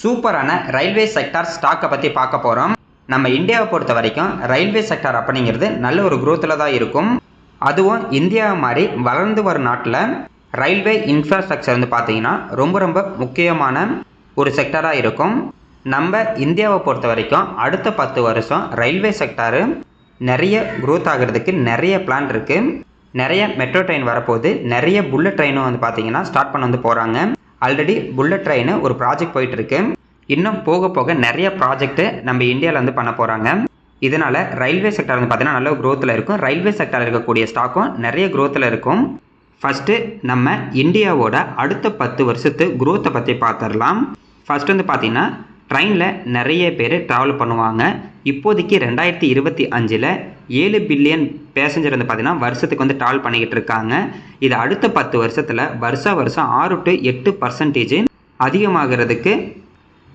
சூப்பரான railway sector ஸ்டாக்கை பற்றி பார்க்க போகிறோம் நம்ம இந்தியாவை பொறுத்த வரைக்கும் ரயில்வே செக்டார் அப்படிங்கிறது நல்ல ஒரு குரோத்தில் தான் இருக்கும். அதுவும் இந்தியாவை மாதிரி வளர்ந்து வரும் நாட்டில் ரயில்வே இன்ஃப்ராஸ்ட்ரக்சர் வந்து பார்த்தீங்கன்னா ரொம்ப ரொம்ப முக்கியமான ஒரு செக்டராக இருக்கும். நம்ம இந்தியாவை பொறுத்த வரைக்கும் அடுத்த பத்து வருஷம் ரயில்வே செக்டாரு நிறைய குரோத் ஆகிறதுக்கு நிறைய பிளான் இருக்குது நிறைய மெட்ரோ ட்ரெயின் வரப்போகுது. நிறைய புல்லட் ட்ரெயினும் வந்து பார்த்தீங்கன்னா ஸ்டார்ட் பண்ண வந்து போகிறாங்க ஆல்ரெடி புல்லட் ட்ரெயின் ஒரு ப்ராஜெக்ட் போயிட்டுருக்கு. இன்னும் போக போக நிறைய ப்ராஜெக்ட்டு நம்ம இந்தியாவில் வந்து பண்ண போகிறாங்க இதனால் ரயில்வே செக்டார் வந்து பார்த்தீங்கன்னா நல்ல க்ரோத்தில் இருக்கும். ரயில்வே செக்டார் இருக்கக்கூடிய ஸ்டாக்கும் நிறைய க்ரோத்தில் இருக்கும். ஃபஸ்ட்டு நம்ம இந்தியாவோட அடுத்த பத்து வருஷத்து குரோத்தை பற்றி பார்த்துடலாம் ஃபஸ்ட் வந்து பார்த்திங்கன்னா ட்ரெயினில் நிறைய பேர் ட்ராவல் பண்ணுவாங்க. இப்போதைக்கு ரெண்டாயிரத்தி இருபத்தி அஞ்சில் ஏழு பில்லியன் பேசஞ்சர் வந்து பார்த்தீங்கன்னா வருஷத்துக்கு வந்து ட்ராவல் பண்ணிக்கிட்டு இருக்காங்க. இது அடுத்த பத்து வருஷத்தில் வருஷா வருஷம் ஆறு டு எட்டு பர்சன்டேஜ் அதிகமாகிறதுக்கு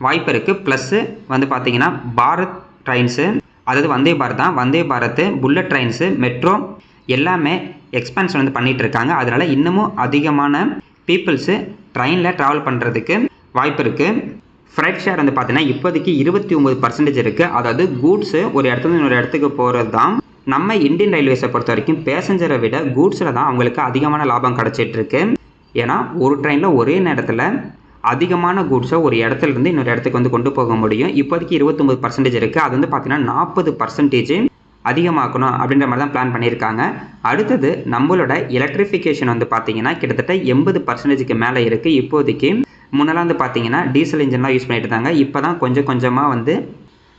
வாய்ப்பு இருக்குது ப்ளஸ்ஸு வந்து பார்த்தீங்கன்னா பாரத் ட்ரெயின்ஸு அதாவது வந்தே பாரத் தான். Vande Bharat bullet trains metro எல்லாமே எக்ஸ்பென்ஷன் வந்து பண்ணிகிட்டு இருக்காங்க. அதனால் இன்னமும் அதிகமான பீப்புள்ஸு ட்ரெயினில் ட்ராவல் பண்ணுறதுக்கு வாய்ப்பு இருக்குது ஃப்ரைட் ஷேர் வந்து பார்த்தீங்கன்னா இப்போதைக்கு இருபத்தி ஒம்பது பர்சன்டேஜ் இருக்குது அதாவது கூட்ஸு ஒரு இடத்துல இன்னொரு இடத்துக்கு போகிறது தான் நம்ம இந்தியன் ரயில்வேஸை பொறுத்த வரைக்கும் பேசஞ்சரை விட கூட்ஸில் தான் அவங்களுக்கு அதிகமான லாபம் கிடச்சிட்ருக்கு ஏன்னா ஒரு ட்ரெயினில் ஒரே நேரத்தில் அதிகமான கூட்ஸை ஒரு இடத்துல இருந்து இன்னொரு இடத்துக்கு வந்து கொண்டு போக முடியும். இப்போதைக்கு இருபத்தொம்பது பர்சன்டேஜ் இருக்குது அது வந்து பார்த்தீங்கன்னா நாற்பது பர்சன்டேஜ் அதிகமாக்கணும் அப்படின்ற மாதிரி தான் பிளான் பண்ணியிருக்காங்க. அடுத்தது நம்மளோட எலக்ட்ரிஃபிகேஷன் வந்து பார்த்தீங்கன்னா கிட்டத்தட்ட எண்பது பர்சன்டேஜுக்கு மேலே இருக்குது இப்போதைக்கு முன்னெல்லாம் வந்து பார்த்தீங்கன்னா டீசல் இன்ஜின்லாம் யூஸ் பண்ணிட்டு இருந்தாங்க. இப்போ தான் கொஞ்சம் கொஞ்சமாக வந்து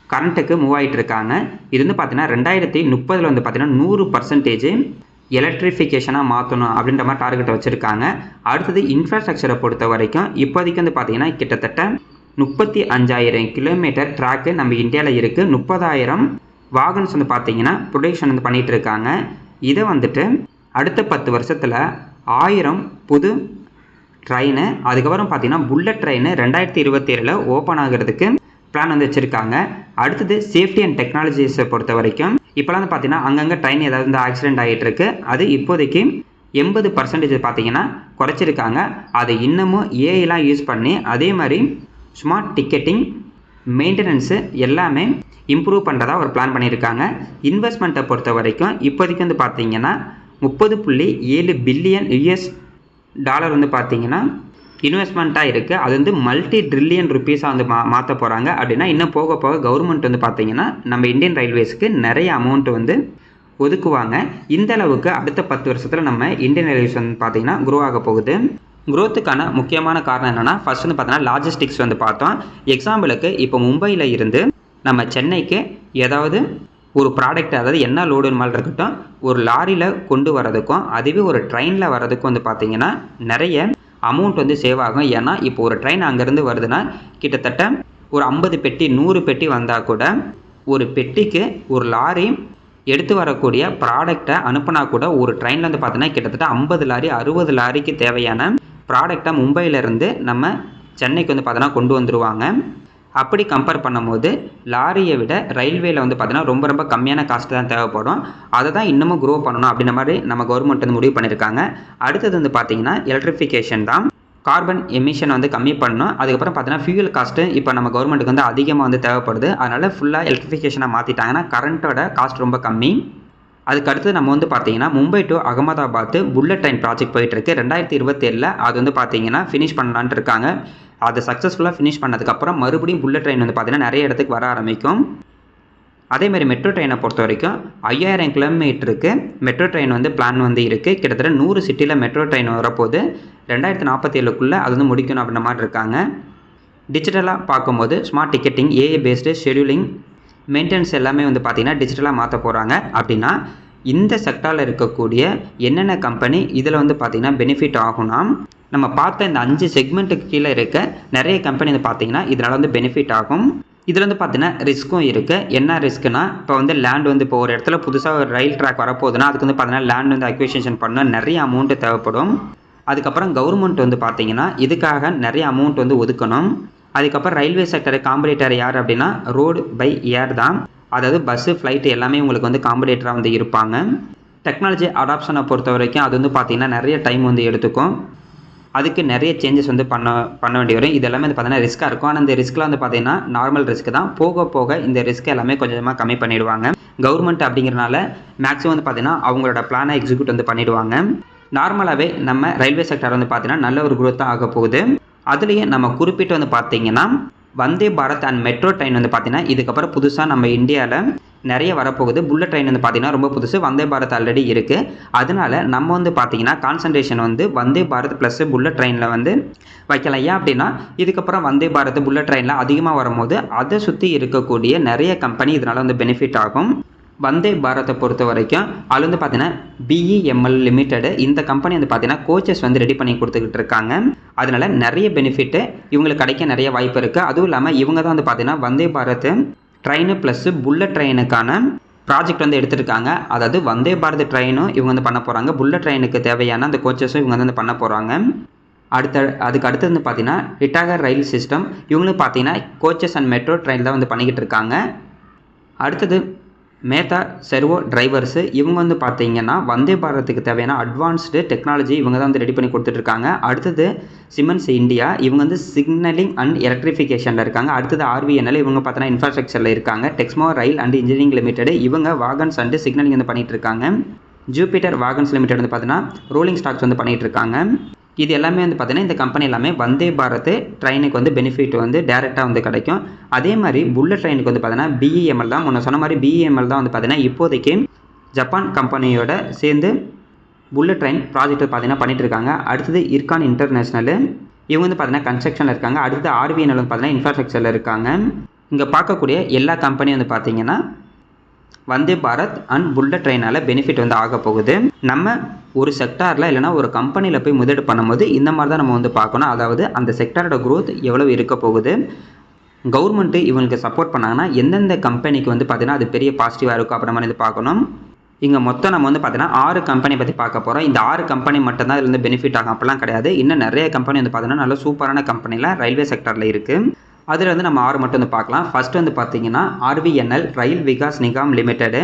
கரண்ட்டுக்கு மூவ் ஆகிட்டு இருக்காங்க. இது வந்து பார்த்தீங்கன்னா ரெண்டாயிரத்தி முப்பதில் வந்து பார்த்தீங்கன்னா நூறு பர்சன்டேஜ் எலக்ட்ரிஃபிகேஷனாக மாற்றணும் அப்படின்ற மாதிரி டார்கெட் வச்சுருக்காங்க. அடுத்தது இன்ஃப்ராஸ்ட்ரக்சரை பொறுத்த வரைக்கும் இப்போதைக்கு வந்து பார்த்தீங்கன்னா கிட்டத்தட்ட முப்பத்தி அஞ்சாயிரம் கிலோமீட்டர் ட்ராக்கு நம்ம இந்தியாவில் இருக்குது முப்பதாயிரம் வாகன்ஸ் வந்து பார்த்தீங்கன்னா ப்ரொடக்ஷன் வந்து பண்ணிகிட்டு இருக்காங்க. இதை வந்துட்டு அடுத்த பத்து வருஷத்தில் ஆயிரம் புது ட்ரெயினு அதுக்கப்புறம் பார்த்தீங்கன்னா புல்லட் ட்ரெயினு ரெண்டாயிரத்தி இருபத்தி ஏழில் ஓப்பன் ஆகிறதுக்கு பிளான் வந்து வச்சுருக்காங்க. அடுத்தது சேஃப்டி அண்ட் டெக்னாலஜிஸை பொறுத்த வரைக்கும் இப்போலாம் வந்து பார்த்தீங்கன்னா அங்கங்கே ட்ரெயின் ஏதாவது வந்து ஆக்சிடென்ட் ஆகிட்டு இருக்கு. அது இப்போதைக்கு எண்பது பர்சன்டேஜ் பார்த்தீங்கன்னா குறைச்சிருக்காங்க. அதை இன்னமும் ஏஐலாம் யூஸ் பண்ணி அதே மாதிரி ஸ்மார்ட் டிக்கெட்டிங் மெயின்டெனன்ஸு எல்லாமே இம்ப்ரூவ் பண்ணுறதா ஒரு பிளான் பண்ணியிருக்காங்க இன்வெஸ்ட்மெண்ட்டை பொறுத்த வரைக்கும் இப்போதைக்கு வந்து பார்த்தீங்கன்னா முப்பது புள்ளி ஏழு பில்லியன் யூஎஸ் டாலர் வந்து பார்த்தீங்கன்னா இன்வெஸ்ட்மெண்ட்டாக இருக்குது அது வந்து மல்டி ட்ரில்லியன் ருபீஸாக வந்து மா மாற்ற போகிறாங்க அப்படின்னா இன்னும் போக போக கவர்மெண்ட் வந்து பார்த்தீங்கன்னா நம்ம இந்தியன் ரயில்வேஸ்க்கு நிறைய அமௌண்ட் வந்து ஒதுக்குவாங்க. இந்த அளவுக்கு அடுத்த பத்து வருஷத்தில் நம்ம இந்தியன் ரயில்வேஸ் வந்து பார்த்திங்கன்னா குரோ ஆக போகுது. குரோத்துக்கான முக்கியமான காரணம் என்னென்னா ஃபஸ்ட் வந்து பார்த்தோன்னா லாஜிஸ்டிக்ஸ் வந்து பார்த்தோம். எக்ஸாம்பிளுக்கு இப்போ மும்பையில் இருந்து நம்ம சென்னைக்கு ஏதாவது ஒரு ப்ராடக்ட் அதாவது என்ன லோடு மாதிரி இருக்கட்டும் ஒரு லாரியில் கொண்டு வரதுக்கும் அதுவே ஒரு ட்ரெயினில் வர்றதுக்கும் வந்து பார்த்தீங்கன்னா நிறைய அமௌண்ட் வந்து சேவ் ஆகும். ஏன்னா இப்போ ஒரு ட்ரெயின் அங்கேருந்து வருதுன்னா கிட்டத்தட்ட ஒரு ஐம்பது பெட்டி நூறு பெட்டி வந்தால் கூட ஒரு பெட்டிக்கு ஒரு லாரி எடுத்து வரக்கூடிய ப்ராடக்டை அனுப்புனா கூட ஒரு ட்ரெயினில் வந்து பார்த்தீங்கன்னா கிட்டத்தட்ட ஐம்பது லாரி அறுபது லாரிக்கு தேவையான ப்ராடக்டை மும்பையிலேருந்து நம்ம சென்னைக்கு வந்து பார்த்தோன்னா கொண்டு வந்துடுவாங்க அப்படி கம்பேர் பண்ணும்போது லாரியை விட ரயில்வேல வந்து பார்த்தீங்கன்னா ரொம்ப ரொம்ப கம்மியான காஸ்ட் தான் தேவைப்படும். அதை தான் இன்னமும் க்ரோ பண்ணணும் அப்படின்ற மாதிரி நம்ம கவர்மெண்ட் வந்து முடிவு பண்ணியிருக்காங்க. அடுத்தது வந்து பார்த்தீங்கன்னா எலக்ட்ரிஃபிகேஷன் தான். கார்பன் எமிஷன் வந்து கம்மி பண்ணணும். அதுக்கப்புறம் பார்த்தீங்கன்னா ஃபியூல் காஸ்ட்டு இப்போ நம்ம கவர்மெண்ட்டுக்கு வந்து அதிகமாக வந்து தேவைப்படுது. அதனால் ஃபுல்லாக எலக்ட்ரிஃபிகேஷனை மாற்றிட்டாங்கன்னா கரண்ட்டோட காஸ்ட் ரொம்ப கம்மி. அதுக்கடுத்து நம்ம வந்து பார்த்தீங்கன்னா Mumbai to Ahmedabad bullet train project போயிட்டுருக்கு ரெண்டாயிரத்தி இருபத்தேழில் அது வந்து பார்த்தீங்கன்னா ஃபினிஷ் பண்ணலான்ட்டு இருக்காங்க. அதை சக்ஸஸ்ஃபுல்லாக ஃபினிஷ் பண்ணதுக்கப்புறம் மறுபடியும் புல்லட் ட்ரெயின் வந்து பார்த்தீங்கன்னா நிறைய இடத்துக்கு வர ஆரம்பிக்கும். அதேமாதிரி மெட்ரோ ட்ரெயினை பொறுத்த வரைக்கும் ஐயாயிரம் கிலோமீட்டருக்கு மெட்ரோ ட்ரெயின் வந்து பிளான் வந்து இருக்குது கிட்டத்தட்ட நூறு சிட்டியில் மெட்ரோ ட்ரெயின் வரப்போது ரெண்டாயிரத்து நாற்பத்தி ஏழுக்குள்ளே அது வந்து முடிக்கணும் அப்படின்ற மாதிரி இருக்காங்க. டிஜிட்டலாக பார்க்கும்போது smart ticketing AI based scheduling maintenance எல்லாமே வந்து பார்த்திங்கன்னா டிஜிட்டலாக மாற்ற போகிறாங்க அப்படின்னா இந்த செக்டாரில் இருக்கக்கூடிய என்னென்ன கம்பெனி இதில் வந்து பார்த்திங்கன்னா பெனிஃபிட் ஆகும்னா நம்ம பார்த்த இந்த அஞ்சு செக்மெண்ட்டுக்கு கீழே இருக்க நிறைய கம்பெனி வந்து பார்த்தீங்கன்னா இதனால் வந்து பெனிஃபிட் ஆகும். இதில் வந்து பார்த்தீங்கன்னா ரிஸ்க்கும் இருக்குது என்ன ரிஸ்க்குனா இப்போ வந்து லேண்ட் வந்து இப்போ ஒரு இடத்துல புதுசாக ஒரு ரயில் ட்ராக் வரப்போகுதுன்னா அதுக்கு வந்து பார்த்தீங்கன்னா லேண்ட் வந்து அக்விசேஷன் பண்ண நிறைய அமௌண்ட்டு தேவைப்படும். அதுக்கப்புறம் கவர்மெண்ட் வந்து பார்த்தீங்கன்னா இதுக்காக நிறைய அமௌண்ட் வந்து ஒதுக்கணும். அதுக்கப்புறம் ரயில்வே செக்டர் காம்படேட்டர் யார் அப்படின்னா ரோடு பை ஏர் தான். அதாவது பஸ்ஸு ஃப்ளைட்டு எல்லாமே உங்களுக்கு வந்து காம்படேட்டராக வந்து இருப்பாங்க. டெக்னாலஜி அடாப்ஷனை பொறுத்த வரைக்கும் அது வந்து பார்த்திங்கன்னா நிறைய டைம் வந்து எடுத்துக்கும். அதுக்கு நிறைய சேஞ்சஸ் வந்து பண்ண பண்ண வேண்டி வரும். இது எல்லாமே வந்து பார்த்தீங்கன்னா ரிஸ்க்காக இருக்கும். ஆனால் இந்த ரிஸ்க்லாம் வந்து பார்த்தீங்கன்னா நார்மல் ரிஸ்க் தான். போக போக இந்த ரிஸ்க் எல்லாமே கொஞ்சமாக கம்மி பண்ணிடுவாங்க. கவர்மெண்ட் அப்படிங்கிறனால மேக்ஸிமம் வந்து பார்த்தீங்கன்னா அவங்களோட பிளானை எக்ஸிக்யூட் வந்து பண்ணிடுவாங்க. நார்மலாகவே நம்ம ரயில்வே செக்டர் வந்து பார்த்தீங்கன்னா நல்ல ஒரு குரோத்தாக தான் ஆக போகுது அதுலேயே நம்ம குறிப்பிட்டு வந்து பார்த்தீங்கன்னா Vande Bharat and metro train வந்து பார்த்தீங்கன்னா இதுக்கப்புறம் புதுசாக நம்ம இந்தியாவில் நிறைய வரப்போகுது. புல்லட் ட்ரெயின் வந்து பார்த்தீங்கன்னா ரொம்ப புதுசு. வந்தே பாரத் ஆல்ரெடி இருக்குது அதனால நம்ம வந்து பார்த்தீங்கன்னா கான்சன்ட்ரேஷன் வந்து வந்தே பாரத் ப்ளஸ் புல்லட் ட்ரெயினில் வந்து வைக்கலாம். ஏன் அப்படின்னா இதுக்கப்புறம் வந்தே பாரத் புல்லட் ட்ரெயினில் அதிகமாக வரும்போது அதை சுற்றி இருக்கக்கூடிய நிறைய கம்பெனி இதனால் வந்து பெனிஃபிட் ஆகும். வந்தே பாரத்தை பொறுத்த வரைக்கும் அதில் வந்து பார்த்தீங்கன்னா பிஇஎம்எல் லிமிடெடு இந்த கம்பெனி வந்து பார்த்தீங்கன்னா கோச்சஸ் வந்து ரெடி பண்ணி கொடுத்துக்கிட்டு இருக்காங்க. அதனால நிறைய பெனிஃபிட்டு இவங்களுக்கு கிடைக்க நிறைய வாய்ப்பு இருக்குது அதுவும் இல்லாமல் இவங்க தான் வந்து பார்த்தீங்கன்னா Vande Bharat train plus bullet ட்ரெயினுக்கான project வந்து எடுத்திருக்காங்க. அதாவது வந்தே பாரத் ட்ரெயினும் இவங்க வந்து பண்ண போகிறாங்க புல்லட் ட்ரெயினுக்கு தேவையான அந்த கோச்சஸும் இவங்க வந்து பண்ண போகிறாங்க அடுத்த அதுக்கு அடுத்தது வந்து பார்த்தீங்கன்னா ரிட்டாகர் ரயில் சிஸ்டம் இவங்களும் பார்த்தீங்கன்னா கோச்சஸ் அண்ட் மெட்ரோ ட்ரெயின் தான் வந்து பண்ணிக்கிட்டு இருக்காங்க. அடுத்தது மேத்தா செர்வோ டிரைவர்ஸு இவங்க வந்து பார்த்தீங்கன்னா வந்தே பாரத்துக்கு தேவையான அட்வான்ஸ்டு டெக்னாலஜி இவங்க தான் வந்து ரெடி பண்ணி கொடுத்துட்ருக்காங்க. அடுத்தது சிமெண்ட்ஸ் இந்தியா இவங்க வந்து சிக்னலிங் அண்ட் எலக்ட்ரிஃபிகேஷனில் இருக்காங்க. அடுத்தது ஆர்விஎன்எல் இவங்க பார்த்தோன்னா இன்ஃப்ராஸ்ட்ரக்சரில் இருக்காங்க. Texmaco rail and engineering limited இவங்க வாகன்ஸ் அண்டு சிக்னலிங் வந்து பண்ணிகிட்ருக்காங்க ஜூபிட்டர் வாகன்ஸ் லிமிடெட் வந்து பார்த்தீங்கன்னா ரோலிங் ஸ்டாக்ஸ் வந்து பண்ணிகிட்ருக்காங்க இருக்காங்க இது எல்லாமே வந்து பார்த்திங்கன்னா இந்த கம்பெனி எல்லாமே வந்தே பாரத் ட்ரெயினுக்கு வந்து பெனிஃபிட் வந்து டேரெக்டாக வந்து கிடைக்கும். அதே மாதிரி புல்லட் ட்ரெயினுக்கு வந்து பார்த்தீங்கன்னா பிஇஎம்எல் தான். முன்ன சொன்ன மாதிரி பிஇஎம்எல் தான் வந்து பார்த்தீங்கன்னா இப்போதைக்கு ஜப்பான் கம்பெனியோட சேர்ந்து புல்லட் ட்ரெயின் ப்ராஜெக்ட் பார்த்தீங்கன்னா பண்ணிகிட்டு இருக்காங்க. அடுத்தது இர்கான் இன்டர்நேஷ்னலு இவங்க வந்து பார்த்தீங்கன்னா கன்ஸ்ட்ரக்ஷனில் இருக்காங்க. அடுத்தது ஆர்விஎன்எல் வந்து பார்த்தீங்கன்னா இன்ஃப்ராஸ்ட்ரக்சரில் இருக்காங்க. இங்கே பார்க்கக்கூடிய எல்லா கம்பெனியும் வந்து பார்த்தீங்கன்னா வந்தே பாரத் அண்ட் புல்லட் ட்ரெயினால் பெனிஃபிட் வந்து ஆக போகுது. நம்ம ஒரு செக்டாரில் இல்லைனா ஒரு கம்பெனியில் போய் முதலீடு பண்ணும்போது இந்த மாதிரி தான் நம்ம வந்து பார்க்கணும். அதாவது அந்த செக்டாரோட க்ரோத் எவ்வளவு இருக்க போகுது? கவர்மெண்ட்டு இவங்களுக்கு சப்போர்ட் பண்ணாங்கன்னா எந்தெந்த கம்பெனிக்கு வந்து பார்த்தீங்கன்னா அது பெரிய பாசிட்டிவாக இருக்கும் அப்புறமா இது பார்க்கணும். இங்கே மொத்தம் நம்ம வந்து பார்த்தீங்கன்னா ஆறு கம்பெனி பற்றி பார்க்க போகிறோம் இந்த ஆறு கம்பெனி மட்டும்தான் இதுலேருந்து பெனிஃபிட் ஆகும். அப்படிலாம் கிடையாது. இன்னும் நிறைய கம்பெனி வந்து பார்த்தீங்கன்னா நல்ல சூப்பரான கம்பெனியில் ரயில்வே செக்டரில் இருக்குது அதில் வந்து நம்ம ஆறு மட்டும் வந்து பார்க்கலாம். ஃபர்ஸ்ட் வந்து பார்த்தீங்கன்னா RVNL rail Vikas Nigam limited.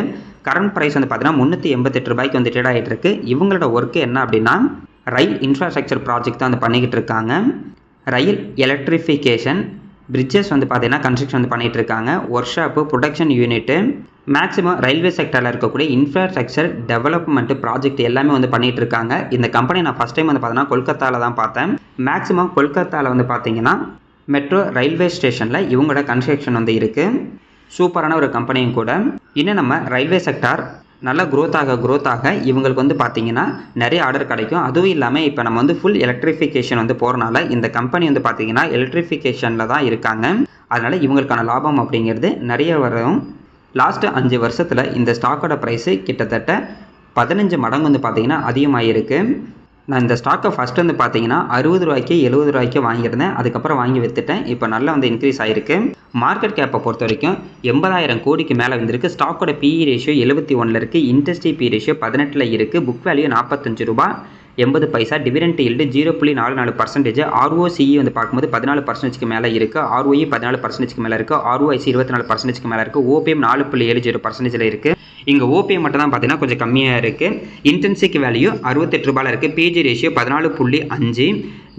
Current price வந்து பார்த்தீங்கன்னா முந்நூற்றி எண்பத்தெட்டு ரூபாய்க்கு வந்து ட்ரேட் ஆகிட்டு இருக்கு. இவங்களோட ஒர்க்கு என்ன அப்படின்னா ரயில் இன்ஃப்ராஸ்ட்ரக்சர் ப்ராஜெக்ட் தான் வந்து பண்ணிக்கிட்டு இருக்காங்க. ரயில் எலக்ட்ரிஃபிகேஷன் பிரிட்ஜஸ் வந்து பார்த்தீங்கன்னா கன்ஸ்ட்ரக்ஷன் வந்து பண்ணிகிட்டு இருக்காங்க. Workshop production unit maximum railway செக்டரில் இருக்கக்கூடிய இன்ஃப்ராஸ்ட்ரக்சர் டெவலப்மெண்ட் ப்ராஜெக்ட் எல்லாமே வந்து பண்ணிகிட்டு இருக்காங்க. இந்த கம்பெனி நான் ஃபஸ்ட் டைம் வந்து பார்த்தீங்கன்னா கொல்கத்தாவில் தான் பார்த்தேன். மேக்ஸிமம் கொல்கத்தாவில் வந்து பார்த்தீங்கன்னா மெட்ரோ ரயில்வே ஸ்டேஷனில் இவங்களோட கன்ஸ்ட்ரக்ஷன் வந்து இருக்குது சூப்பரான ஒரு கம்பெனியும் கூட. இன்னும் நம்ம ரயில்வே செக்டார் நல்லா க்ரோத் ஆக க்ரோத் ஆக இவங்களுக்கு வந்து பார்த்திங்கன்னா நிறைய ஆர்டர் கிடைக்கும். அதுவும் இல்லாமல் இப்போ நம்ம வந்து ஃபுல் எலக்ட்ரிஃபிகேஷன் வந்து போகிறனால இந்த கம்பெனி வந்து பார்த்திங்கன்னா எலக்ட்ரிஃபிகேஷனில் தான் இருக்காங்க. அதனால் இவங்களுக்கான லாபம் அப்படிங்கிறது நிறைய வரும். லாஸ்ட்டு அஞ்சு வருஷத்தில் இந்த ஸ்டாக்கோட ப்ரைஸு கிட்டத்தட்ட பதினஞ்சு மடங்கு வந்து பார்த்தீங்கன்னா அதிகமாகிருக்கு நான் இந்த ஸ்டாக்கை ஃபஸ்ட் வந்து பார்த்தீங்கன்னா அறுபது ரூபாய்க்கு எழுபது ரூபாய்க்கு வாங்கியிருந்தேன். அதுக்கப்புறம் வாங்கி வித்துட்டேன். இப்போ நல்லா வந்து இன்க்ரீஸ் ஆகிருக்கு மார்க்கெட் கேப்பை பொறுத்த வரைக்கும் எண்பதாயிரம் கோடிக்கு மேலே வந்திருக்கு. ஸ்டாக்கோட பிஇ ரேஷியோ எழுபத்தி ஒன்றில் இருக்குது இன்ட்ரெஸ்டி பி ரேஷியோ பதினெட்டில் இருக்குது புக் வேல்யூ நாற்பத்தஞ்சு ரூபா எண்பது பைசா டிவிடெண்ட் ஈல்டு ஜீரோ புள்ளி நாலு நாலு பர்சன்டேஜ் ஆர்ஓசிஇ வந்து பார்க்கும்போது பதினாலு பர்சன்டேஜ்க்கு மேலே இருக்குது ஆர்ஓஇ பதினாலு பர்சன்டேஜ்க்கு மேலே இருக்குது ஆர்ஓஐசி இருபத்தி நாலு பர்சன்டேஜ்க்கு மேலே இருக்குது ஓபிஎம் நாலு புள்ளி ஏழு ஜீரோ பர்சன்டேஜில் இருக்குது இங்கே ஓபிஎம் மட்டும் தான் பார்த்தீங்கன்னா கொஞ்சம் கம்மியாக இருக்குது இன்டென்சிக் வேல்யூ அறுபத்தெட்டு ரூபாயில் இருக்குது பிஜி ரேஷியோ பதினாலு புள்ளி அஞ்சு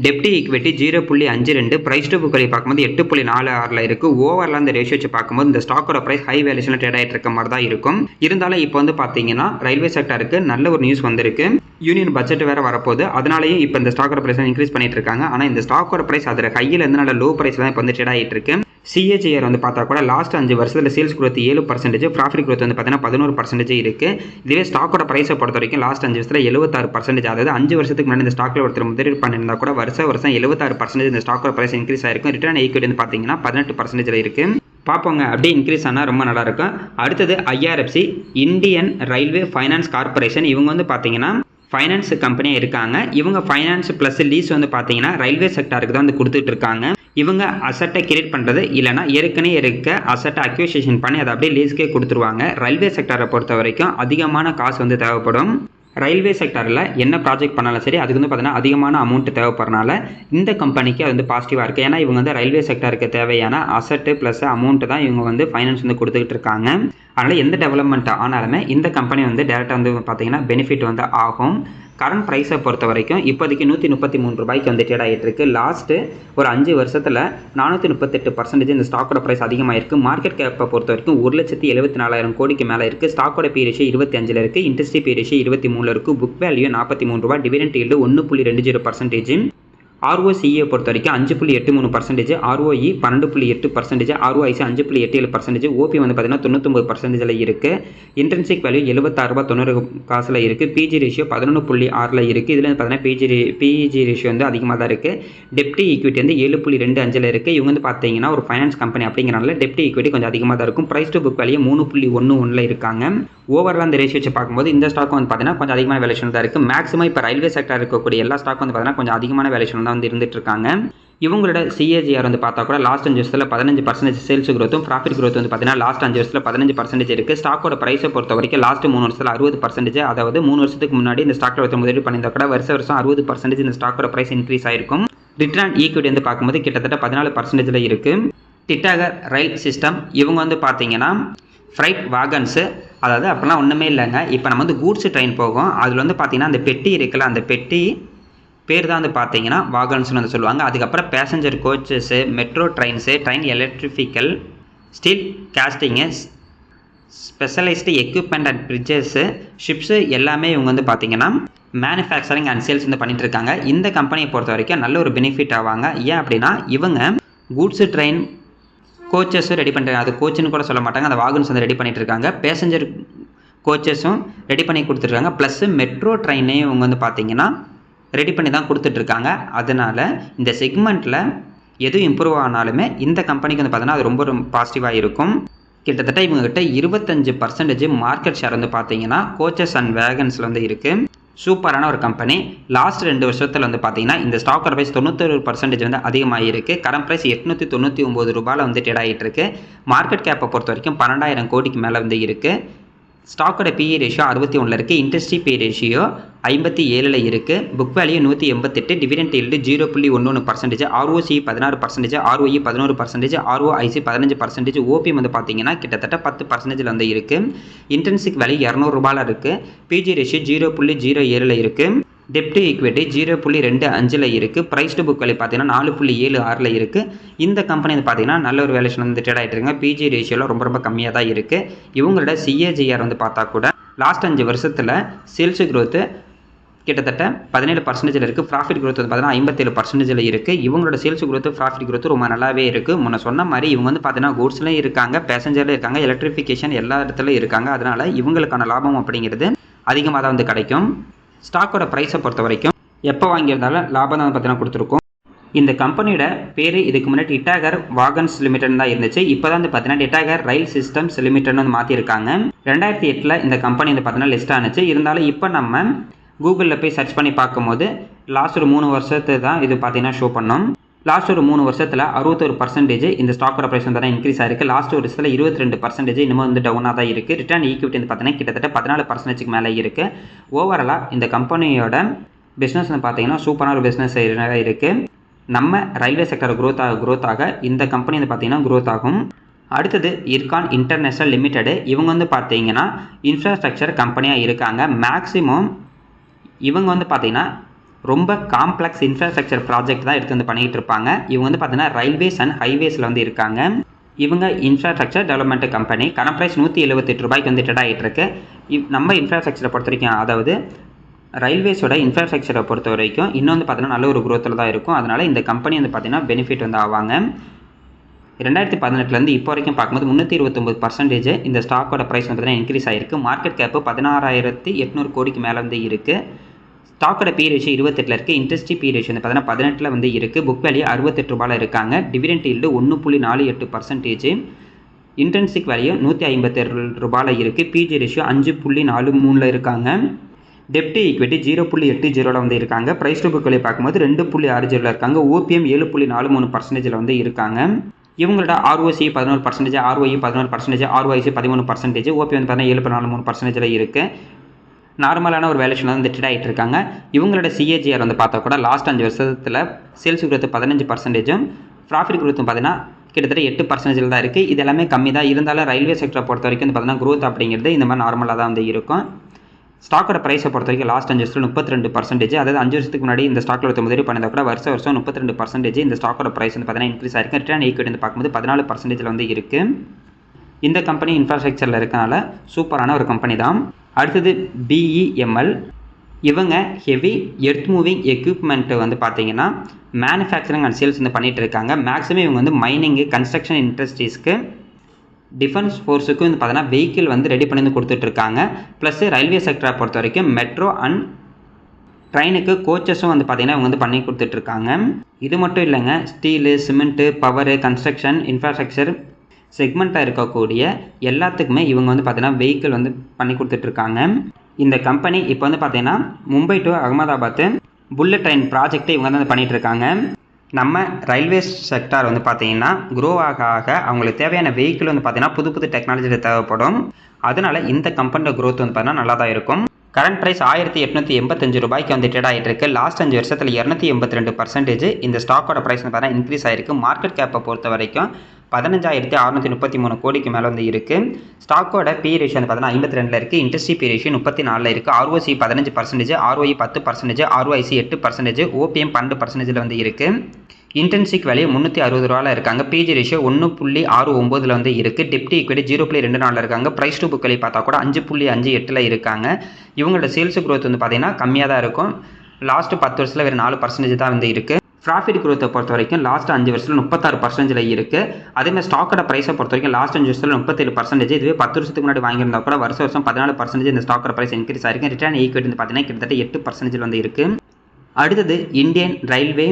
டெப்டி ஈக்விட்டி ஜீரோ புள்ளி அஞ்சு ரெண்டு ப்ரைஸ் டு புக் பார்க்கும்போது எட்டு புள்ளி நாலு ஆறில் இருக்குது ஓவரில் அந்த ரேஷியோ வச்சு பார்க்கும்போது இந்த ஸ்டாக்கோட ப்ரைஸ் ஹை வேல்யூஷனில் ட்ரேட் ஆகிட்டு இருக்க மாதிரி தான் இருக்கும். இருந்தாலும் இப்போ வந்து பார்த்தீங்கன்னா ரயில்வே செக்டருக்கு நல்ல ஒரு நியூஸ் வந்திருக்கு. யூனியன் பட்ஜெட் வேறு வரப்போகுது. அதனாலேயும் இப்போ இந்த ஸ்டாக்கோட ப்ரைஸ் இன்க்ரீஸ் பண்ணிட்டு இருக்காங்க. ஆனால் இந்த ஸ்டாக்கோட ப்ரைஸ் அதில் கையில் இருந்து நல்ல லோ ப்ரைஸ் தான் இப்போ வந்து ட்ரேட் ஆகிட்டு இருக்கு. சிஏஜிஆர் வந்து பார்த்தா கூட லாஸ்ட் அஞ்சு வருஷத்தில் சேல்ஸ் குரோத் ஏழு பர்சன்டேஜ் ப்ராஃபிட் குரோத் வந்து பார்த்தீங்கன்னா பதினோரு பர்சன்டேஜ் இருக்குது இதுவே ஸ்டாக்கோட ப்ரைஸை பொறுத்த வரைக்கும் லாஸ்ட் அஞ்சு வருஷத்தில் எழுபத்தாறு பர்சன்டேஜ் அதாவது அஞ்சு வருஷத்துக்கு முன்னாடி இந்த ஸ்டாக்கில் ஒருத்தர் முதலீடு பண்ணியிருந்தா கூட வருஷம் வருஷம் எழுபத்தாறு பர்சன்டேஜ் இந்த ஸ்டாக்கோட ப்ரைஸ் இன்க்ரீஸ் ஆயிருக்கும். ரிட்டர்ன் ஈக்விட்டி வந்து பார்த்தீங்கன்னா பதினெட்டு பர்சன்டேஜில் இருக்குது பார்ப்போங்க. அப்படியே இன்க்ரீஸ் ஆனால் ரொம்ப நல்லா இருக்கும். அடுத்தது IRFC Indian railway finance corporation இவங்க வந்து பார்த்தீங்கன்னா ஃபைனான்ஸ் கம்பெனியாக இருக்காங்க. இவங்க ஃபைனான்ஸ் ப்ளஸ் லீஸ் வந்து பார்த்தீங்கன்னா ரயில்வே செக்டாருக்கு தான் வந்து கொடுத்துட்டு இருக்காங்க. இவங்க அசட்டை கிரியேட் பண்ணுறது இல்லைனா ஏற்கனவே இருக்க அசட்டை அக்யூசியேஷன் பண்ணி அதை அப்படியே லீஸ்க்கே கொடுத்துருவாங்க. ரயில்வே செக்டாரை பொறுத்த வரைக்கும் அதிகமான காசு வந்து தேவைப்படும். ரயில்வே செக்டாரில் என்ன ப்ராஜெக்ட் பண்ணாலும் சரி அதுக்கு வந்து பார்த்தீங்கன்னா அதிகமான அமௌண்ட் தேவைப்படுறனால இந்த கம்பெனிக்கு அது வந்து பாசிட்டிவாக இருக்குது ஏன்னா இவங்க வந்து ரயில்வே செக்டருக்கு தேவையான அசட்டு ப்ளஸ் அமௌண்ட்டு தான் இவங்க வந்து ஃபைனான்ஸ் வந்து கொடுத்துக்கிட்டு இருக்காங்க. அதனால் எந்த டெவலப்மெண்ட் ஆனாலுமே இந்த கம்பெனி வந்து டேரெக்டாக வந்து பார்த்தீங்கன்னா பெனிஃபிட் வந்து ஆகும். கரண்ட் ப்ரைஸை பொறுத்த வரைக்கும் இப்போதைக்கு நூற்றி முப்பத்தி மூணு ரூபாய்க்கு வந்து ட்ரேட் ஆகிட்டு இருக்கு லாஸ்ட்டு ஒரு அஞ்சு வருஷத்தில் நானூற்றி முப்பத்தெட்டு பர்சன்டேஜ் இந்த ஸ்டாக்கோட ப்ரைஸ் அதிகமாக இருக்குது மார்க்கெட் கேப்பை பொறுத்த வரைக்கும் ஒரு லட்சத்தி எழுபத்தி நாலாயிரம் கோடிக்கு மேலே இருக்குது ஸ்டாக்கோட பி ரேஷியோ இருபத்தி அஞ்சில் இருக்குது இண்டஸ்ட்ரி பி ரேஷியோ இருபத்தி மூணில் இருக்குது புக் வேல்யூ நாற்பத்தி மூணு ரூபா டிவிடெண்ட் ஈல்டு ஒன்று புள்ளி ரெண்டு ஜீரோ பர்சன்டேஜ் ஆர்ஓசிஏ பொறுத்த வரைக்கும் அஞ்சு புள்ளி எட்டு மூணு பர்சன்டேஜ் ஆர்ஓஇ பன்னெண்டு புள்ளி எட்டு பர்சன்டேஜ் ஆர்ஓஐசி அஞ்சு புள்ளி எட்டு ஏழு பர்சன்டேஜ் ஓபி வந்து பார்த்தீங்கன்னா தொண்ணூத்தொம்பது பர்சன்டேஜில் இருக்குது இன்டர்ன்ஷிப் வேல்யூ எழுபத்தாறு ரூபா தொண்ணூறு காசில் இருக்குது பிஜி ரேஷியோ பதினொன்று புள்ளி ஆறில் இருக்குது இதில் பார்த்தீங்கன்னா பிஜி பிஜி ரேஷியோ வந்து அதிகமாக தான் இருக்குது டெப்டி ஈக்விட்டி வந்து ஏழு புள்ளி ரெண்டு அஞ்சில் இருக்குது இவங்க வந்து பார்த்தீங்கன்னா ஒரு ஃபைனான்ஸ் கம்பெனி அப்படிங்கிறனால டெப்டி ஈக்விட்டி கொஞ்சம் அதிகமாக தான் இருக்கும். ப்ரைஸ் டு புக் வேல்யூ மூணு புள்ளி ஒன்று ஒன்றில் இருக்காங்க. ஓவரால் அந்த ரேஷியோ வச்சு பார்க்கும்போது இந்த ஸ்டாக் வந்து பார்த்தீங்கன்னா கொஞ்சம் அதிகமான வேலேஷன் தான் இருக்குது மேக்ஸிமம் இப்போ ரயில்வே செக்டர் இருக்கக்கூடிய எல்லா ஸ்டாக் வந்து பார்த்தீங்கன்னா கொஞ்சம் அதிகமான வேலேஷன் தான் வந்து இருந்துட்டு இருக்காங்க. இவங்களோட சிஏஜிஆர் வந்து பார்த்தா கூட லாஸ்ட் அஞ்சு வருஷத்தில் பதினஞ்சு பர்சன்டேஜ் சேல்ஸ் க்ரோத்தும் ப்ராஃபிட் க்ரோத் வந்து பார்த்தீங்கன்னா லாஸ்ட் அஞ்சு வருஷத்தில் பதினஞ்சு பர்சன்டேஜ் இருக்குது ஸ்டாக்கோட ப்ரைஸை பொறுத்த வரைக்கும் லாஸ்ட் மூணு வருஷத்தில் அறுபது பர்சன்டேஜ் அதாவது மூணு வருஷத்துக்கு முன்னாடி இந்த ஸ்டாக்கில் ஒருத்தர் முதலீடு பண்ணியிருந்தா கூட வருஷ வருஷம் அறுபது பர்சன்டேஜ் இந்த ஸ்டாக்கோட ப்ரைஸ் இன்க்ரீஸ் ஆயிருக்கும். ரிட்டர்ன் ஈக்விட்டி வந்து பார்க்கும்போது கிட்டத்தட்ட பதினாலு பர்சன்டேஜில் இருக்குது டிட்டாகர் ரயில் சிஸ்டம் இவங்க வந்து பார்த்தீங்கன்னா ஃப்ரைட் வாகன்ஸு அதாவது அப்படிலாம் ஒன்றுமே இல்லைங்க. இப்போ நம்ம வந்து கூட்ஸ் ட்ரெயின் போகும் அதில் வந்து பார்த்தீங்கன்னா அந்த பெட்டி இருக்குல்ல அந்த பெட்டி பேர் தான் வந்து பார்த்தீங்கன்னா வாகன்ஸ்னு வந்து சொல்லுவாங்க. அதுக்கப்புறம் passenger coaches metro trains train electrical steel casting specialised equipment and bridges ships எல்லாமே இவங்க வந்து பார்த்தீங்கன்னா மேனுஃபேக்சரிங் அண்ட் சேல்ஸ் வந்து பண்ணிட்டு இருக்காங்க. இந்த கம்பெனியை பொறுத்த வரைக்கும் நல்ல ஒரு பெனிஃபிட் ஆவாங்க. ஏன் அப்படின்னா இவங்க கூட்ஸு ட்ரெயின் கோச்சஸும் ரெடி பண்ணுறாங்க அது கோச்சுன்னு கூட சொல்ல மாட்டாங்க. அந்த வாகன்ஸ் வந்து ரெடி பண்ணிட்டு இருக்காங்க. பேசஞ்சர் கோச்சஸும் ரெடி பண்ணி கொடுத்துருக்காங்க ப்ளஸ்ஸு மெட்ரோ ட்ரெயினையும் இவங்க வந்து பார்த்தீங்கன்னா ரெடி பண்ணி தான் கொடுத்துட்ருக்காங்க. அதனால் இந்த செக்மெண்ட்டில் எது இம்ப்ரூவ் ஆனாலுமே இந்த கம்பெனிக்கு வந்து பார்த்தீங்கன்னா அது ரொம்ப ரொம்ப பாசிட்டிவாக இருக்கும். கிட்டத்தட்ட இவங்ககிட்ட இருபத்தஞ்சு பர்சன்டேஜ் மார்க்கெட் ஷேர் வந்து பார்த்தீங்கன்னா கோச்சஸ் அண்ட் வேகன்ஸில் வந்து இருக்குது சூப்பரான ஒரு கம்பெனி லாஸ்ட் ரெண்டு வருஷத்தில் வந்து பார்த்தீங்கன்னா இந்த ஸ்டாக்கோட ப்ரைஸ் தொண்ணூத்தொரு பர்சன்டேஜ் வந்து அதிகமாக இருக்குது கரண்ட் ப்ரைஸ் எட்நூற்றி தொண்ணூற்றி ஒம்பது ரூபாயில் வந்து டெட் ஆகிட்டு இருக்கு. மார்க்கெட் கேப்பை பொறுத்த வரைக்கும் பன்னெண்டாயிரம் கோடிக்கு மேலே வந்து இருக்குது ஸ்டாக்கோட பிஇ ரேஷியோ அறுபத்தி ஒன்றில் இருக்குது இண்டஸ்ட்ரி பி ரேஷியோ ஐம்பத்தி ஏழில் இருக்குது புக் வேல்யூ நூற்றி எண்பத்தெட்டு. டிவிடெண்ட் ஈல்டு ஜீரோ புள்ளி ஒன்று ஒன்று பர்சன்டேஜ் ஆர்ஓசி பதினாறு பர்சன்டேஜ் ஆர்ஓஇ பதினோரு பர்சன்டேஜ் ஆர்ஓஐசி பதினஞ்சு பர்சன்டேஜ் ஓபிஎம் வந்து பார்த்தீங்கன்னா கிட்டத்தட்ட பத்து பர்சன்டேஜில் வந்து இருக்குது இன்டென்சிக் வேல்யூ இரநூறுபாவில் இருக்குது பிஜி ரேஷியோ ஜீரோ புள்ளி ஜீரோ ஏழில் இருக்குது டெப்ட் ஈக்விட்டி ஜீரோ புள்ளி ரெண்டு அஞ்சில் இருக்குது ப்ரைஸ் டு புக் வேல்யூ பார்த்தீங்கன்னா நாலு புள்ளி ஏழு ஆறில் இருக்குது இந்த கம்பெனி வந்து பார்த்தீங்கன்னா நல்ல ஒரு வேலேஷன் வந்து ட்ரேட் ஆகிட்டு இருக்காங்க. பிஜி ரேஷியோவில் ரொம்ப ரொம்ப கம்மியாக தான் இருக்குது இவங்களோட சிஏஜிஆர் வந்து பார்த்தா கூட லாஸ்ட் அஞ்சு வருஷத்தில் சேல்ஸ் க்ரோத்து கிட்டத்தட்ட பதினேழு பர்சன்டேஜில் இருக்குது ப்ராஃபிட் க்ரோத் வந்து பார்த்தீங்கன்னா ஐம்பத்தேழு பர்சன்டேஜில் இருக்குது இவங்களோட சேல்ஸ் க்ரோத்து ப்ராஃபிட் க்ரோத்து ரொம்ப நல்லாவே இருக்குது முன்ன சொன்ன மாதிரி இவங்க வந்து பார்த்தீங்கன்னா கூட்ஸ்லையும் இருக்காங்க பேசஞ்சரில் இருக்காங்க எலக்ட்ரிஃபிகேஷன் எல்லா இடத்துலையும் இருக்காங்க. அதனால் இவங்களுக்கான லாபம் அப்படிங்கிறது அதிகமாக தான் வந்து கிடைக்கும். ஸ்டாக்கோட ப்ரைஸை பொறுத்த வரைக்கும் எப்போ வாங்கியிருந்தாலும் லாபம் தான் பார்த்தீங்கன்னா கொடுத்துருக்கோம். இந்த கம்பெனியோட பேர் இதுக்கு முன்னாடி டிட்டாகர் வாகன்ஸ் லிமிடெட் தான் இருந்துச்சு. இப்போ தான் வந்து பார்த்தீங்கன்னா டிட்டாகர் ரயில் சிஸ்டம்ஸ் லிமிடெட்னு வந்து மாற்றிருக்காங்க ரெண்டாயிரத்தி எட்டில் இந்த கம்பெனி வந்து பார்த்தீங்கன்னா லிஸ்ட் ஆனுச்சு. இருந்தாலும் இப்போ நம்ம கூகுளில் போய் சர்ச் பண்ணி பார்க்கும்போது லாஸ்ட் ஒரு மூணு வருஷத்து தான் இது பார்த்தீங்கன்னா ஷோ பண்ணோம். லாஸ்ட் ஒரு மூணு வருஷத்தில் அறுபத்தொரு பர்சன்டேஜ் இந்த ஸ்டாக்கோட ப்ரைஸ் வந்து இன்க்ரீஸ் ஆயிருக்கு. லாஸ்ட் ஒரு வருஷத்தில் இருபத்தி ரெண்டு பர்சன்டேஜ் இன்னமும் வந்து டவுனாக தான் இருக்குது ரிட்டர்ன் ஈக்விட்டி வந்து பார்த்தீங்கன்னா கிட்டத்தட்ட பதினாலு பர்சன்டேஜ்க்கு மேலே இருக்குது ஓவராலாக இந்த கம்பெனியோட பிஸ்னஸ் வந்து பார்த்தீங்கன்னா சூப்பரான ஒரு பிஸ்னஸ் இருக்குது நம்ம ரயில்வே செக்டர் குரோத் ஆக க்ரோத் ஆக இந்த கம்பெனி வந்து பார்த்தீங்கன்னா குரோத் ஆகும். அடுத்தது இர்கான் இன்டர்நேஷ்னல் லிமிடெடு இவங்க வந்து பார்த்தீங்கன்னா இன்ஃப்ராஸ்ட்ரக்சர் கம்பெனியாக இருக்காங்க. மேக்ஸிமம் இவங்க வந்து பார்த்தீங்கன்னா ரொம்ப காம்ப்ளெக்ஸ் இன்ஃப்ராஸ்ட்ரக்சர் ப்ராஜெக்ட் தான் எடுத்து வந்து பண்ணிகிட்டு இருப்பாங்க. இவங்க வந்து பார்த்தீங்கன்னா ரயில்வேஸ் அண்ட் ஹைவேஸில் வந்து இருக்காங்க. இவங்க infrastructure development company current price நூற்றி எழுபத்தெட்டு ரூபாய்க்கு வந்து ட்ரேட் ஆகிட்டு இருக்கு. இவ் நம்ம இன்ஃப்ராஸ்ட்ரக்சரை பொறுத்த வரைக்கும் அதாவது ரயில்வேஸோட இன்ஃப்ராஸ்ட்ரக்சரை பொறுத்த வரைக்கும் இன்னும் வந்து பார்த்தீங்கன்னா நல்ல ஒரு குரோத்தில் தான் இருக்கும். அதனால் இந்த கம்பெனி வந்து பார்த்தீங்கன்னா பெனிஃபிட் வந்து ஆவாங்க. ரெண்டாயிரத்தி பதினெட்டுலேருந்து இப்போ வரைக்கும் பார்க்கும்போது முந்நூற்றி இருபத்தொம்பது பர்சன்டேஜ் இந்த ஸ்டாக்கோட ப்ரைஸ் வந்து பார்த்தீங்கன்னா இன்க்ரீஸ் ஆகிருக்கு மார்க்கெட் கேப்பு பதினாறாயிரத்தி எட்நூறு கோடிக்கு மேலே வந்து இருக்குது ஸ்டாக்கோட பி ரேஷியோ இருபத்தெட்டில் இருக்குது இன்ட்ரெஸ்டி பி ரேஷியோ வந்து பார்த்தீங்கன்னா பதினெட்டில் வந்து இருக்குது புக் வேல்யூ அறுபத்தெட்டு ரூபாயில் இருக்காங்க. டிவிடெண்ட் ஈல்டு ஒன்று புள்ளி நாலு எட்டு பர்சன்டேஜ் இன்டென்சிக் வேல்யூ நூற்றி ஐம்பத்தேழு ரூபாயில் இருக்குது பிஜி ரேஷியோ அஞ்சு புள்ளி நாலு மூணில் இருக்காங்க. டெப்டி ஈக்விட்டி ஜீரோ புள்ளி எட்டு ஜீரோவில் வந்து இருக்காங்க. ப்ரைஸ் டு புக் பார்க்கும்போது ரெண்டு புள்ளி ஆறு ஜீரோவில் இருக்காங்க. ஓபிஎம் ஏழு புள்ளி நாலு மூணு பர்சன்டேஜில் வந்து இருக்காங்க. இவங்களோட ஆர்ஓசி பதினோரு பர்சன்டேஜ் ஆர்ஓஇ பதினோரு பர்சன்டேஜ் ஆர்ஓஐசி பதிமூணு பர்சன்டேஜ் ஓபி வந்து பார்த்தீங்கன்னா ஏழு நாலு மூணு பர்சன்டேஜில் இருக்குது நார்மலான ஒரு வேலேஷன் வந்து ட்ரேட் ஆகிட்டு இருக்காங்க இவங்களோட சிஏஜிஆர் வந்து பார்த்தா கூட லாஸ்ட் அஞ்சு வருஷத்தில் சேல்ஸ் குரோத்து பதினஞ்சு பர்சன்டேஜும் ப்ராஃபிட் குரோத்தும் பார்த்தீங்கன்னா கிட்டத்தட்ட எட்டு பர்சன்டேஜில் தான் இருக்குது இது எல்லாமே கம்மி தான். இருந்தாலும் ரயில்வே செக்டரை பொறுத்த வரைக்கும் வந்து பார்த்தீங்கன்னா குரோத் அப்படிங்கிறது இந்த மாதிரி நார்மலாக தான் வந்து இருக்கும். ஸ்டாக்கோட ப்ரைஸை பொறுத்த வரைக்கும் லாஸ்ட் அஞ்சு வருஷத்தில் முப்பத்தி ரெண்டு பர்சன்டேஜ் அதாவது அஞ்சு வருஷத்துக்கு முன்னாடி இந்த ஸ்டாக்கில் ஒருத்த முதலீடு பண்ணதை கூட வருஷம் வருஷம் முப்பத்தி ரெண்டு பர்சன்டேஜ் இந்த ஸ்டாக்கோட ப்ரைஸ் வந்து பார்த்தீங்கன்னா இன்க்ரீஸ் ஆயிருக்கு. ரிட்டர்ன் ஈக்விட்டி வந்து பார்க்கும்போது பதினாலு பர்சன்டேஜில் வந்து இருக்குது இந்த கம்பெனி இன்ஃப்ராஸ்ட்ரக்சரில் இருக்கனால சூப்பரான ஒரு கம்பெனி தான். அடுத்தது பிஇஎம்எல் இவங்க ஹெவி எர்த் மூவிங் எக்யூப்மெண்ட்டு வந்து பார்த்தீங்கன்னா மேனுஃபேக்சரிங் அண்ட் சேல்ஸ் வந்து பண்ணிகிட்டு இருக்காங்க. மேக்ஸிமம் இவங்க வந்து மைனிங்கு கன்ஸ்ட்ரக்ஷன் இண்டஸ்ட்ரீஸ்க்கு டிஃபென்ஸ் ஃபோர்ஸுக்கும் வந்து பார்த்தீங்கன்னா வெஹிக்கிள் வந்து ரெடி பண்ணி வந்து கொடுத்துட்ருக்காங்க ப்ளஸ் ரயில்வே செக்டரை பொறுத்த வரைக்கும் மெட்ரோ அண்ட் ட்ரெயினுக்கு கோச்சஸும் வந்து பார்த்திங்கன்னா இவங்க வந்து பண்ணி கொடுத்துட்ருக்காங்க இது மட்டும் இல்லைங்க steel cement power construction infrastructure செக்மெண்ட்டாக இருக்கக்கூடிய எல்லாத்துக்குமே இவங்க வந்து பார்த்தீங்கன்னா வெஹிக்கிள் வந்து பண்ணி கொடுத்துட்ருக்காங்க. இந்த கம்பெனி இப்போ வந்து பார்த்தீங்கன்னா Mumbai to Ahmedabad bullet train ப்ராஜெக்ட்டை இவங்க வந்து பண்ணிகிட்டு இருக்காங்க நம்ம ரயில்வே செக்டார் வந்து பார்த்திங்கன்னா க்ரோ ஆக ஆக அவங்களுக்கு தேவையான வெஹிக்கிள் வந்து பார்த்திங்கன்னா புது புது டெக்னாலஜியில் தேவைப்படும். அதனால இந்த கம்பெனியோட க்ரோத் வந்து பார்த்திங்கன்னா நல்லா தான் இருக்கும். கரண்ட் ப்ரைஸ் ஆயிரத்தி எட்நூற்றி எண்பத்தஞ்சு ரூபாய்க்கு வந்து ட்ரேட் ஆகிட்டு இருக்கு லாஸ்ட் அஞ்சு வருஷத்தில் இரநூத்தி எண்பத்தி ரெண்டு பர்சன்டேஜ் இந்த ஸ்டாக்கோட ப்ரைஸ் பார்த்தீங்கன்னா இன்க்ரீஸ் ஆயிருக்கு. மார்க்கெட் கேப்பை பொறுத்த வரைக்கும் பதினஞ்சாயிரத்தி அறுநூற்றி முப்பத்தி மூணு கோடிக்கு மேலே வந்து இருக்குது ஸ்டாக்கோட பி ரேஷியோ வந்து பார்த்தீங்கன்னா ஐம்பத்தி ரெண்டில் இருக்குது இண்டஸ்ட்ரி பி ரேஷியோ முப்பத்தி நாலில் இருக்குது ஆர்ஓசி பதினஞ்சு பர்சன்டேஜ் ஆர்ஓஇ பத்து பர்சன்டேஜ் ஆர்ஓஐசி எட்டு பர்சன்டேஜ் ஓபிஎம் பன்னெண்டு பர்சன்டேஜில் வந்து இருக்குது இன்டென்சிக் வேல்யூ முந்நூற்றி அறுபது ரூபாவில் இருக்காங்க. பிஜி ரேஷியோ ஒன்று புள்ளி ஆறு ஒம்போதில் வந்து இருக்குது டிப்டி ஈக்விட்டி ஜீரோ புள்ளி ரெண்டு நாளில் இருக்காங்க. ப்ரைஸ் டு புக் பார்த்தா கூட அஞ்சு புள்ளி அஞ்சு எட்டில் இருக்காங்க. இவங்களோட சேல்ஸ் க்ரோத் வந்து பார்த்தீங்கன்னா கம்மியாக தான் இருக்கும். லாஸ்ட்டு பத்து வருஷத்தில் வேறு நாலு பர்சன்டேஜ் தான் வந்து இருக்குது ப்ராஃபிட் குரோத்தை பொறுத்த வரைக்கும் லாஸ்ட் அஞ்சு வருஷத்தில் முப்பத்தாறு பர்சன்டேஜில் இருக்குது அதேமாதிரி ஸ்டாக்கோட ப்ரைஸை பொறுத்த வரைக்கும் லாஸ்ட் அஞ்சு வருஷத்தில் முப்பத்தேழு பர்சன்டேஜ் இதுவே பத்து வருஷத்துக்கு முன்னாடி வாங்கியிருந்தா கூட வருஷம் வருஷம் பதினாலு பர்சன்டேஜ் இந்த ஸ்டாக்கோட ப்ரைஸ் இன்க்ரீஸ் ஆயிருக்கு. ரிட்டர்ன் ஈக்விட்டி வந்து பார்த்தீங்கன்னா கிட்டத்தட்ட எட்டு பர்சன்டேஜில் வந்து இருக்குது அடுத்தது Indian railway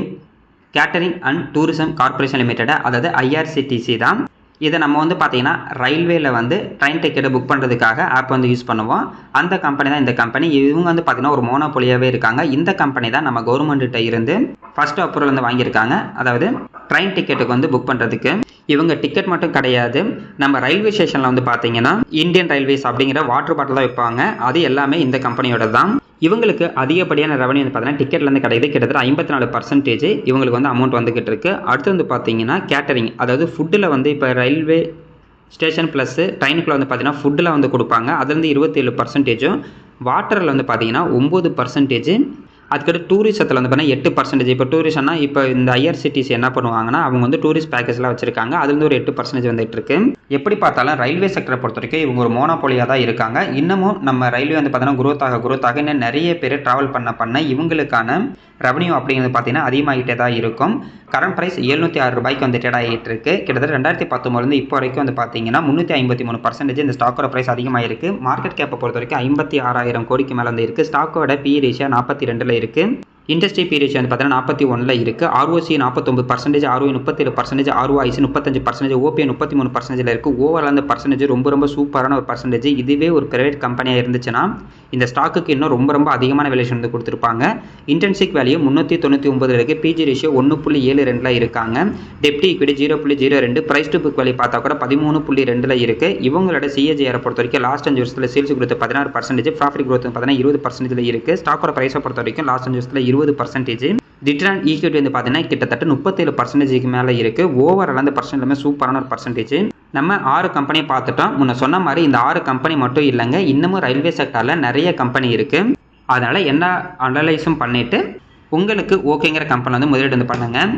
catering and tourism corporation limited அதாவது ஐஆர்சிடிசி தான். இதை நம்ம வந்து பார்த்தீங்கன்னா ரயில்வேல வந்து ட்ரெயின் டிக்கெட்டை புக் பண்ணுறதுக்காக ஆப் வந்து யூஸ் பண்ணுவோம். அந்த கம்பெனி தான் இந்த கம்பெனி இவங்க வந்து பார்த்தீங்கன்னா ஒரு மோனோபொலியாகவே இருக்காங்க. இந்த கம்பெனி தான் நம்ம கவர்மெண்ட்டிட்ட இருந்து ஃபர்ஸ்ட் அப்ரூவல் வந்து வாங்கியிருக்காங்க. அதாவது ட்ரெயின் டிக்கெட்டுக்கு வந்து புக் பண்ணுறதுக்கு இவங்க டிக்கெட் மட்டும் கிடையாது. நம்ம ரயில்வே ஸ்டேஷனில் வந்து பார்த்தீங்கன்னா இந்தியன் ரயில்வேஸ் அப்படிங்கிற வாட்டர் பாட்டில் தான் வைப்பாங்க அது எல்லாமே இந்த கம்பெனியோட தான் இவங்களுக்கு அதிகப்படியான ரெவன்யூ வந்து பார்த்தீங்கன்னா டிக்கெட்லேருந்து கிடைக்குது. கிட்டத்தட்ட ஐம்பத்தி நாலு பர்சன்டேஜ் இவங்களுக்கு வந்து அமௌண்ட் வந்துகிட்டு இருக்கு. அடுத்து வந்து பார்த்தீங்கன்னா கேட்டரிங் அதாவது ஃபுட்டில் வந்து இப்போ ரயில்வே ஸ்டேஷன் ப்ளஸ்ஸு ட்ரெயினுக்குள்ள வந்து பார்த்தீங்கன்னா ஃபுட்டில் வந்து கொடுப்பாங்க. அதுலேருந்து இருபத்தேழு பர்சன்டேஜும் வாட்டரில் வந்து பார்த்தீங்கன்னா ஒம்பது பர்சன்டேஜ் அதுக்கடுத்து டூரிசத்தில் வந்து பார்த்தீங்கன்னா எட்டு பர்சன்டேஜ் இப்போ டூரிசம்னா இப்போ இந்த ஐஆர்சிடிசி என்ன பண்ணுவாங்கன்னா அவங்க வந்து டூரிஸ்ட் பேக்கேஜ்லாம் வச்சிருக்காங்க. அதுலேருந்து ஒரு எட்டு பர்சன்டேஜ் வந்துட்டு இருக்கு. எப்படி பார்த்தாலும் ரயில்வே செக்டரை பொறுத்த வரைக்கும் இவங்க ஒரு மோனோபோலியாக தான் இருக்காங்க. இன்னமும் நம்ம ரயில்வே வந்து பார்த்தீங்கன்னா குரோத்தாக ஆக ஆக இன்னும் நிறைய பேர் ட்ராவல் பண்ண பண்ண இவங்களுக்கான ரெவன்யூ அப்படிங்கிறது பார்த்தீங்கன்னா அதிகமாகிட்டே தான் இருக்கும். கரண்ட் ப்ரைஸ் எழுநூற்றி ஆறு ரூபாய்க்கு வந்து ட்ரேட் ஆகிட்டு இருக்கு. கிட்டத்தட்ட ரெண்டாயிரத்தி பத்தொம்பதுலேருந்து இப்போ வரைக்கும் வந்து பார்த்தீங்கன்னா முந்நூற்றி ஐம்பத்தி மூணு பர்சன்டேஜ் இந்த ஸ்டாக்கோட ப்ரைஸ் அதிகமாகிருக்கு மார்க்கெட் கேப்பை பொறுத்த வரைக்கும் ஐம்பத்தி ஆறாயிரம் கோடிக்கு மேலே வந்து இருக்குது ஸ்டாக்கோட பி ரேஷியா நாற்பத்தி ரெண்டில் இருக்குது இண்டஸ்ட்ரி பி வந்து பார்த்தீங்கன்னா நாற்பத்தி ஒன்றில் இருக்குது ஆர்ஓசி நாற்பத்தொம்பது பர்சன்டேஜ் ஆர்ஓஐ முப்பத்தேழு பர்சன்டேஜ் ஆர்ஓஐசி முப்பத்தஞ்சு பர்சன்டேஜ் ஓபிஐ முப்பத்தி மூணு பர்சன்டேஜில் இருக்குது ஓவரால் அந்த பர்சன்டேஜ் ரொம்ப ரொம்ப சூப்பரான ஒரு பர்சன்டேஜ் இதுவே ஒரு பிரைவேட் கம்பெனியாக இருந்துச்சுன்னா இந்த ஸ்டாக்குக்கு இன்னும் ரொம்ப ரொம்ப அதிகமான வேல்யூஷன் வந்து கொடுத்துருப்பாங்க. இன்டென்சிக் வேல்யூ முந்நூற்றி தொண்ணூற்றி ஒம்பதில் இருக்குது பிஜி ரேஷியோ ஒன்று புள்ளி ஏழு ரெண்டில் இருக்காங்க. டெப்டி இக்விடி ஜீரோ புள்ளி ஜீரோ ரெண்டு. ப்ரைஸ் டு புக் வேல்யூ பார்த்தா கூட பதிமூணு புள்ளி ரெண்டில் இருக்குது இவங்களோட சிஏஜிஆரை பொறுத்த வரைக்கும் லாஸ்ட் அஞ்சு வருஷத்தில் சேல்ஸ் growth பதினாறு பர்சன்டேஜ் ப்ராஃபிட் குரோத் பார்த்தீங்கன்னா இருபது பர்சன்டேஜில் இருக்குது ஸ்டாக்கோட ப்ரைஸை பொறுத்த வரைக்கும் லாஸ்ட் அஞ்சு வருஷத்தில் இருபது பர்சன்டேஜ் ரிட்டர்ன் ஈக்விட்டி வந்து பார்த்தீங்கன்னா கிட்டத்தட்ட முப்பத்தேழு பர்சன்டேஜுக்கு மேலே இருக்குது ஓவரால் அந்த பர்சன்ட் எல்லாமே சூப்பரான ஒரு பர்சன்டேஜ் நம்ம ஆறு கம்பெனியை பார்த்துட்டோம். முன்ன சொன்ன மாதிரி இந்த ஆறு கம்பெனி மட்டும் இல்லைங்க. இன்னமும் ரயில்வே செக்டாரில் நிறைய கம்பெனி இருக்குது அதனால் என்ன அனலைஸும் பண்ணிவிட்டு உங்களுக்கு ஓகேங்கிற கம்பெனி வந்து முதலீடு வந்து பண்ணுங்கள்